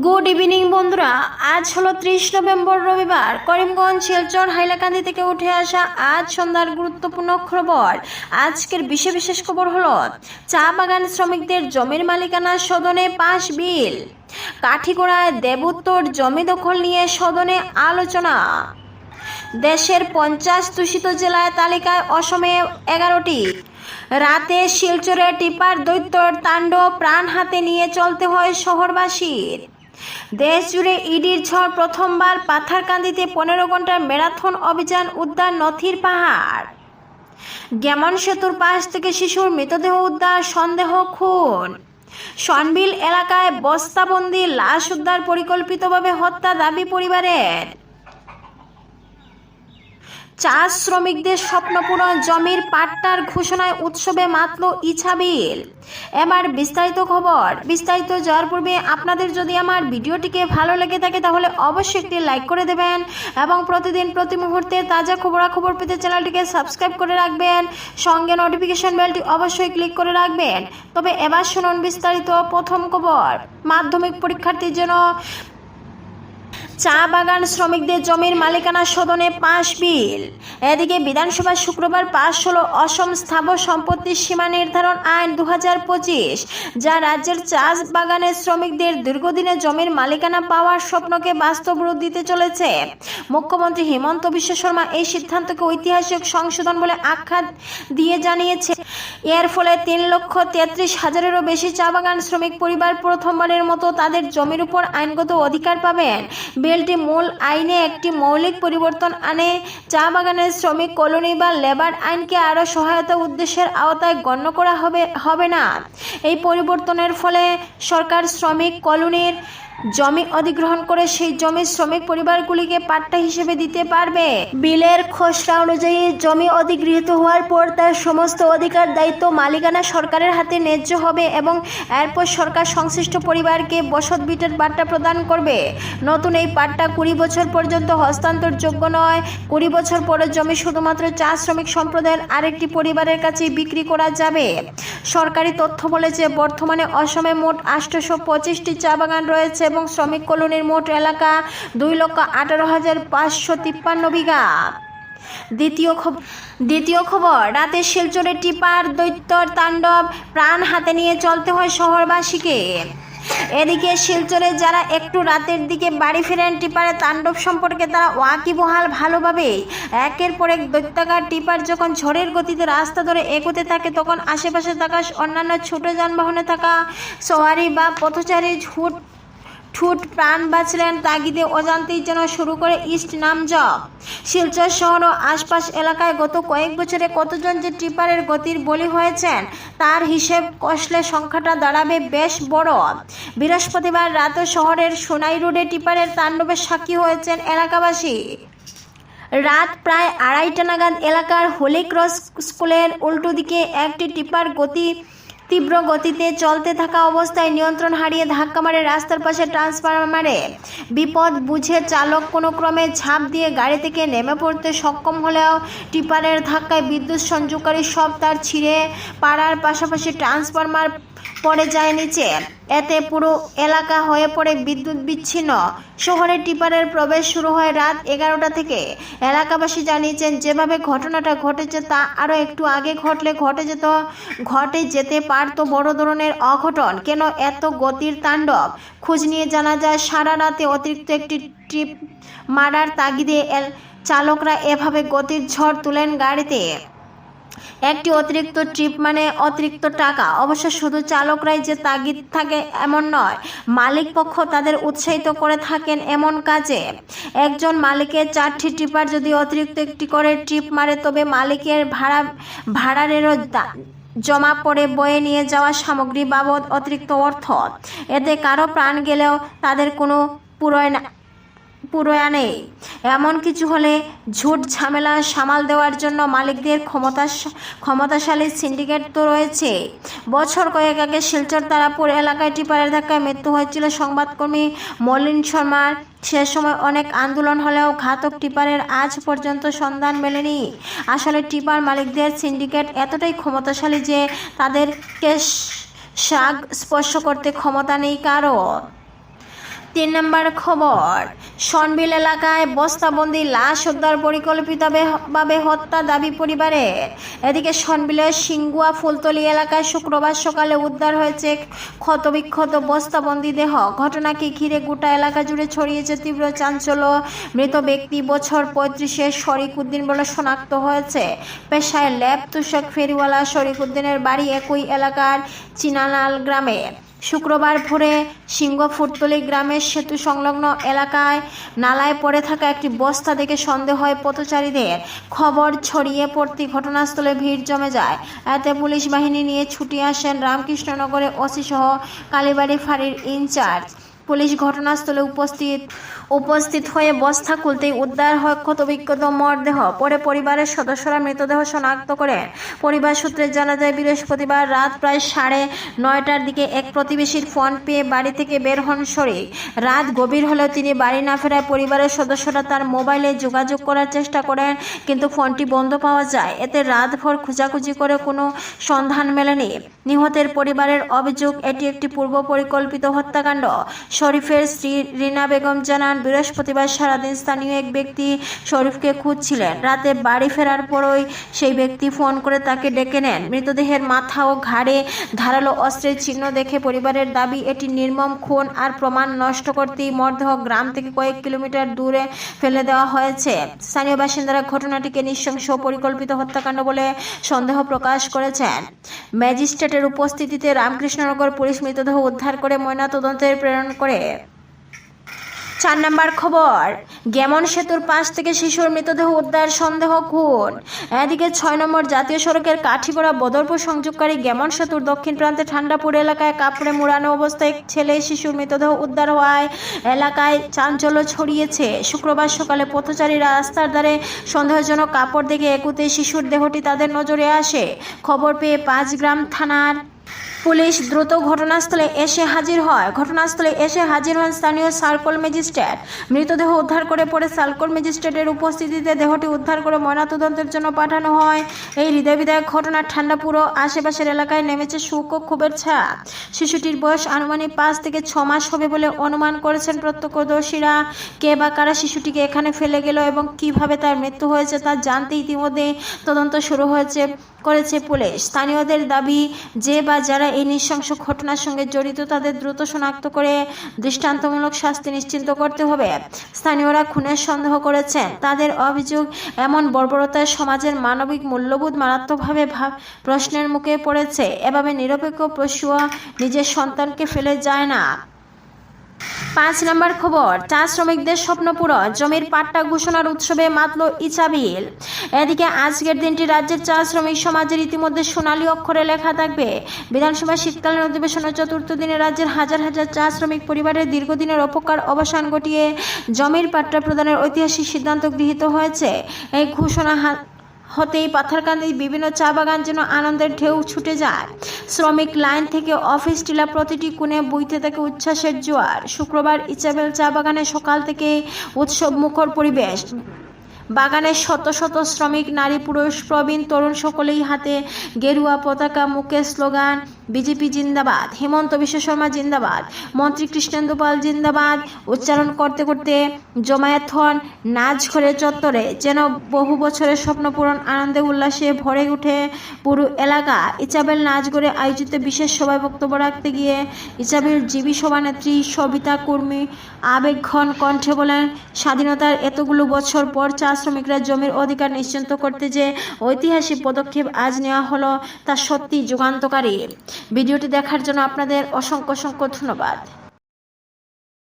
Good evening বন্ধুরা। আজ হলো ত্রিশ নভেম্বর, রবিবার। করিমগঞ্জ, শিলচর, হাইলাকান্দি থেকে উঠে আসা আজ সন্ধ্যার গুরুত্বপূর্ণ খবর। আজকের বিশেষ বিশেষ খবর হলো, চা বাগান শ্রমিকদের জমির মালিকানা সদনে পাশ বিল। কাঠিগোড়ায় দেবোত্তর জমি দখল নিয়ে সদনে আলোচনা। দেশের পঞ্চাশ দূষিত জেলায় তালিকায় অসমে এগারোটি। রাতে শিলচরে টিপার দৈত্যর তাণ্ডব প্রাণ হাতে নিয়ে চলতে হয় শহরবাসীর। দেশ জুড়ে ইডির ঝড় প্রথমবার পাথারকান্দিতে পনেরো ঘণ্টার ম্যারাথন অভিযান উদ্যান নথির পাহাড়। গ্যামন সেতুর পাশ থেকে শিশুর মৃতদেহ উদ্ধার সন্দেহ খুন। সনবিল এলাকায় বস্তাবন্দি লাশ উদ্ধার পরিকল্পিতভাবে হত্যা দাবি পরিবারের। চা শ্রমিকদের স্বপ্নপূরণ জমির পাট্টার ঘোষণায় উৎসবে মাতল ইছাবিল। এবার বিস্তারিত খবর। বিস্তারিত যাওয়ার পূর্বে আপনাদের যদি আমার ভিডিওটিকে ভালো লেগে থাকে তাহলে অবশ্যই একটি লাইক করে দেবেন এবং প্রতিদিন প্রতি মুহূর্তে তাজা খবরাখবর পেতে চ্যানেলটিকে সাবস্ক্রাইব করে রাখবেন। সঙ্গে নোটিফিকেশন বেলটি অবশ্যই ক্লিক করে রাখবেন। তবে এবার শুনুন বিস্তারিত প্রথম খবর। মাধ্যমিক পরীক্ষার্থীর জন্য চা বাগান শ্রমিকদের জমির মালিকানা সদনে পাশ বিল। এদিকে বিধানসভা শুক্রবার পাশ হলো অসম স্থাবর সম্পত্তির সীমা নির্ধারণ আইন দু পঁচিশ, যা রাজ্যের চা বাগানের শ্রমিকদের দীর্ঘদিনে জমির মালিকানা পাওয়ার স্বপ্নকে বাস্তব রূপ দিতে চলেছে। মুখ্যমন্ত্রী হিমন্ত বিশ্ব শর্মা এই সিদ্ধান্তকে ঐতিহাসিক সংশোধন বলে আখ্যা দিয়ে জানিয়েছে। এর ফলে তিন লক্ষ তেত্রিশ হাজারেরও বেশি চা বাগান শ্রমিক পরিবার প্রথমবারের মতো তাদের জমির উপর আইনগত অধিকার পাবেন। বিলটি মূল আইনে একটি মৌলিক পরিবর্তন আনে। চা বাগানের শ্রমিক কলোনি বা লেবার আইনকে আরও সহায়তা উদ্দেশ্যের আওতায় গণ্য করা হবে হবে না। এই পরিবর্তনের ফলে সরকার, শ্রমিক, কলোনির জমি অধিগ্রহণ করে সেই জমি শ্রমিক পরিবারগুলিকে পাট্টা হিসেবে দিতে পারবে। বিলের খসড়া অনুযায়ী জমি অধিগৃহীত হওয়ার পর তার সমস্ত অধিকার দায়িত্ব মালিকানা সরকারের হাতে ন্যায্য হবে এবং এরপর সরকার সংশ্লিষ্ট পরিবারকে বসত বিটের পাট্টা প্রদান করবে। নতুন এই পাট্টা কুড়ি বছর পর্যন্ত হস্তান্তরযোগ্য নয়। কুড়ি বছর পরের জমি শুধুমাত্র চা শ্রমিক সম্প্রদায়ের আরেকটি পরিবারের কাছে বিক্রি করা যাবে। সরকারি তথ্য বলেছে বর্তমানে অসমে মোট আটশোশো পঁচিশটি চা বাগান রয়েছে এবং শ্রমিক কলোনির মোট এলাকা দুই লক্ষ আঠারো হাজার পাঁচশো তিপ্পান্ন বিঘা। দ্বিতীয় খবর দ্বিতীয় খবর, রাতে শিলচরে টিপার দৈত্যর তাণ্ডব প্রাণ হাতে নিয়ে চলতে হয় শহরবাসীকে। এদিকে শিলচরে যারা একটু রাতের দিকে বাড়ি ফেরেন টিপারে তাণ্ডব সম্পর্কে তারা ওয়াকিবহাল ভালোভাবে। একের পর এক দৈত্যাকার টিপার যখন ঝড়ের গতিতে রাস্তা ধরে এগোতে থাকে, তখন আশেপাশে থাকা অন্যান্য ছোট যানবাহনে থাকা সওয়ারি বা পথচারী ঝুট ঠুট প্রাণ বাঁচলেন তাগিদে অজান্তেই যেন শুরু করে ইস্ট নাম শিলচর শহর ও আশপাশ এলাকায় গত কয়েক বছরে কতজন যে ট্রিপারের গতির বলি হয়েছেন, তার হিসেব কষলে সংখ্যাটা দাঁড়াবে বেশ বড়। বৃহস্পতিবার রাতে শহরের সোনাই রোডে টিপারের তাণ্ডবের সাক্ষী হয়েছেন এলাকাবাসী। রাত প্রায় আড়াইটা নাগাদ এলাকার হোলি ক্রস স্কুলের উল্টো দিকে একটি টিপার গতি তীব্র গতিতে চলতে থাকা অবস্থায় নিয়ন্ত্রণ হারিয়ে ধাক্কা মারে রাস্তার পাশে ট্রান্সফরমারে বিপদ বুঝে চালক কোনো ক্রমে ঝাঁপ দিয়ে গাড়ি থেকে নেমে পড়তে সক্ষম হলেও টিপারের ধাক্কায় বিদ্যুৎ সংযোগকারী সব তার ছিঁড়ে পাড়ার পাশাপাশি ট্রান্সফরমার পড়ে যায় নিচে। এতে পুরো এলাকা হয়ে পড়ে বিদ্যুৎ বিচ্ছিন্ন। শহরে টিপারের প্রবেশ শুরু হয় রাত এগারোটা থেকে। এলাকাবাসী জানিয়েছেন, যেভাবে ঘটনাটা ঘটেছে তা আরও একটু আগে ঘটলে ঘটে যেত, ঘটে যেতে পারত বড় ধরনের অঘটন। কেন এত গতির তাণ্ডব? খোঁজ নিয়ে জানা যায়, সারা রাতে অতিরিক্ত একটি ট্রিপ মারার তাগিদে চালকরা এভাবে গতির ঝড় তুলেন গাড়িতে। একটি অতিরিক্ত ট্রিপ মানে অতিরিক্ত টাকা। অবশ্য শুধু চালকরাই যে তাগিদ থাকে এমন নয়, মালিক পক্ষ তাদের উৎসাহিত করে থাকেন এমন কাজে। একজন মালিকের চারটি ট্রিপার যদি অতিরিক্ত একটি করে ট্রিপ মারে, তবে মালিকের ভাড়া, ভাড়ারেরও জমা পড়ে বয়ে নিয়ে যাওয়া সামগ্রী বাবদ অতিরিক্ত অর্থ। এতে কারও প্রাণ গেলেও তাদের কোনো পুরোয় না পুরোয়া নেই এমন কিছু হলে ঝুট ঝামেলা সামাল দেওয়ার জন্য মালিকদের ক্ষমতা ক্ষমতাশালী সিন্ডিকেট তো রয়েছে। বছর কয়েক আগে শিলচর তারাপুর এলাকায় টিপারের ধাক্কায় মৃত্যু হয়েছিল সংবাদকর্মী মলিন শর্মার। সে সময় অনেক আন্দোলন হলেও ঘাতক টিপারের আজ পর্যন্ত সন্ধান মেলেনি। আসলে টিপার মালিকদের সিন্ডিকেট এতটাই ক্ষমতাশালী যে তাদেরকে শাক স্পর্শ করতে ক্ষমতা নেই কারও। তিন নম্বর খবর সনবিল এলাকায় বস্তাবন্দি লাশ উদ্ধার পরিকল্পিতভাবে হত্যা দাবি পরিবারের এদিকে সনবিলের সিঙ্গুয়া ফুলতলি এলাকায় শুক্রবার সকালে উদ্ধার হয়েছে ক্ষতবিক্ষত বস্তাবন্দি দেহ। ঘটনাকে ঘিরে গোটা এলাকা জুড়ে ছড়িয়েছে তীব্র চাঞ্চল্য। মৃত ব্যক্তি বছর পঁয়ত্রিশে শরিক উদ্দিন বলে শনাক্ত হয়েছে। পেশায় ল্যাব তুষক ফেরিওয়ালা শরিক উদ্দিনের বাড়ি একই এলাকার চিনানাল গ্রামে। শুক্রবার ভোরে সিংহ ফুটতলি গ্রামের সেতু সংলগ্ন এলাকায় নালায় পড়ে থাকা একটি বস্তা দেখে সন্দেহ হয় পথচারীদের। খবর ছড়িয়ে পড়তে ঘটনাস্থলে ভিড় জমে যায়। এতে পুলিশ বাহিনী নিয়ে ছুটি আসেন রামকৃষ্ণনগরে ওসি সহ কালীবাড়ি ফাঁড়ির ইনচার্জ। পুলিশ ঘটনাস্থলে উপস্থিত উপস্থিত হয়ে বস্তা খুলতেই উদ্ধার হয় ক্ষতবিক্ষত মরদেহ। পরে পরিবারের সদস্যরা মৃতদেহ শনাক্ত করেন পরিবার সূত্রে জানা যায়, বৃহস্পতিবার রাত প্রায় সাড়ে নয়টার দিকে এক প্রতিবেশীর ফোন পেয়ে বাড়ি থেকে বের হন শরীর রাত গভীর হলেও তিনি বাড়ি না ফেরায় পরিবারের সদস্যরা তার মোবাইলে যোগাযোগ করার চেষ্টা করেন, কিন্তু ফোনটি বন্ধ পাওয়া যায়। এতে রাতভর খোঁজাখুঁজি করে কোনো সন্ধান মেলেনি। নিহতের পরিবারের অভিযোগ, এটি একটি পূর্ব পরিকল্পিত হত্যাকাণ্ড। শরীফের স্ত্রী রিনা বেগম জানান, বৃহস্পতিবার সারাদিন স্থানীয় এক ব্যক্তি শরীফকে খুঁজছিলেন। রাতে বাড়ি ফেরার পরই সেই ব্যক্তি ফোন করে তাকে ডেকে নেন। মৃতদেহের মাথা ও ঘাড়ে ধারালো অস্ত্রের চিহ্ন দেখে পরিবারের দাবি, এটি নির্মম খুন আর প্রমাণ নষ্ট করতেই মরদেহ গ্রাম থেকে কয়েক কিলোমিটার দূরে ফেলে দেওয়া হয়েছে। স্থানীয় বাসিন্দারা ঘটনাটিকে নৃশংস পরিকল্পিত হত্যাকাণ্ড বলে সন্দেহ প্রকাশ করেছেন। ম্যাজিস্ট্রেটের উপস্থিতিতে রামকৃষ্ণনগর পুলিশ মৃতদেহ উদ্ধার করে ময়নাতদন্তের প্রেরণ করে। চার নম্বর খবর, গেমন সেতুর পাশ থেকে শিশুর মৃতদেহ উদ্ধার সন্দেহ খুন। এদিকে ছয় নম্বর জাতীয় সড়কের কাঠিগড়া বদরপুর সংযোগকারী গেমন সেতুর দক্ষিণ প্রান্তে ঠান্ডাপুর এলাকায় কাপড়ে মোড়ানো অবস্থায় ছেলে শিশুর মৃতদেহ উদ্ধার হওয়ায় এলাকায় চাঞ্চল্য ছড়িয়েছে। শুক্রবার সকালে পথচারীরা রাস্তার ধারে সন্দেহজনক কাপড় দেখে একুতে শিশুর দেহটি তাদের নজরে আসে। খবর পেয়ে পাঁচগ্রাম থানার পুলিশ দ্রুত ঘটনাস্থলে এসে হাজির হয়। ঘটনাস্থলে এসে হাজির হন স্থানীয় সার্কল ম্যাজিস্ট্রেট। মৃতদেহ উদ্ধার করে পরে সার্কল ম্যাজিস্ট্রেটের উপস্থিতিতে দেহটি উদ্ধার করে ময়নাতদন্তের জন্য পাঠানো হয়। এই হৃদয়বিদায়ক ঘটনার ঠান্ডা পুরো আশেপাশের এলাকায় নেমেছে সুখ ও ক্ষোভের ছায়া। শিশুটির বয়স আনুমানিক পাঁচ থেকে ছ মাস হবে বলে অনুমান করেছেন প্রত্যক্ষদর্শীরা। কে বা কারা শিশুটিকে এখানে ফেলে গেল এবং কীভাবে তার মৃত্যু হয়েছে তা জানতে ইতিমধ্যে তদন্ত শুরু হয়েছে, করেছে পুলিশ। স্থানীয়দের দাবি, যে বা যারা এই নৃশংস ঘটনার সঙ্গে জড়িত তাদের দ্রুত শনাক্ত করে দৃষ্টান্তমূলক শাস্তি নিশ্চিত করতে হবে। স্থানীয়রা খুনের সন্দেহ করেছেন তাদের অভিযোগ এমন বর্বরতায় সমাজের মানবিক মূল্যবোধ মারাত্মকভাবে ভাব প্রশ্নের মুখে পড়েছে। এভাবে নিরপেক্ষ পশুয়া নিজের সন্তানকে ফেলে যায় না। পাঁচ নম্বর খবর, চা শ্রমিকদের স্বপ্ন পূরণ জমির পাট্টা ঘোষণার উৎসবে মাতল ইচাবিল। এদিকে আজকের দিনটি রাজ্যের চা শ্রমিক সমাজের ইতিমধ্যে সোনালী অক্ষরে লেখা থাকবে। বিধানসভা শীতকালীন অধিবেশনের চতুর্থ দিনে রাজ্যের হাজার হাজার চা শ্রমিক পরিবারের দীর্ঘদিনের অপকার অবসান ঘটিয়ে জমির পাট্টা প্রদানের ঐতিহাসিক সিদ্ধান্ত গৃহীত হয়েছে। এই ঘোষণা হতেই পাথারকান্দির বিভিন্ন চা বাগান যেন আনন্দের ঢেউ ছুটে যায়। শ্রমিক লাইন থেকে অফিস টিলা প্রতিটি কোণে বইতে থাকে উচ্ছ্বাসের জোয়ার। শুক্রবার ইচাবেল চা বাগানে সকাল থেকে উৎসব মুখর পরিবেশ। বাগানের শত শত শ্রমিক, নারী, পুরুষ, প্রবীণ, তরুণ সকলেই হাতে গেরুয়া পতাকা মুখে স্লোগান, বিজেপি জিন্দাবাদ, হেমন্ত বিশ্ব শর্মা জিন্দাবাদ, মন্ত্রী কৃষ্ণেন্দু পাল জিন্দাবাদ। উচ্চারণ করতে করতে জমায়েত হন নাচঘরে চত্বরে, যেন বহু বছরের স্বপ্ন পূরণ আনন্দে উল্লাসে ভরে উঠে পুরো এলাকা। ইচাবেল নাচ নাচঘরে আয়োজিত বিশেষ সভায় বক্তব্য রাখতে গিয়ে ইচাবেল জীবী সভানেত্রী সবিতা কর্মী আবেগঘন কণ্ঠে বলেন, স্বাধীনতার এতগুলো বছর পর চা শ্রমিকরা জমির অধিকার নিশ্চিন্ত করতে যে ঐতিহাসিক পদক্ষেপ আজ নেওয়া হলো তা সত্যি যুগান্তকারী। ভিডিওটি দেখার জন্য আপনাদের অসংখ্য অসংখ্য ধন্যবাদ।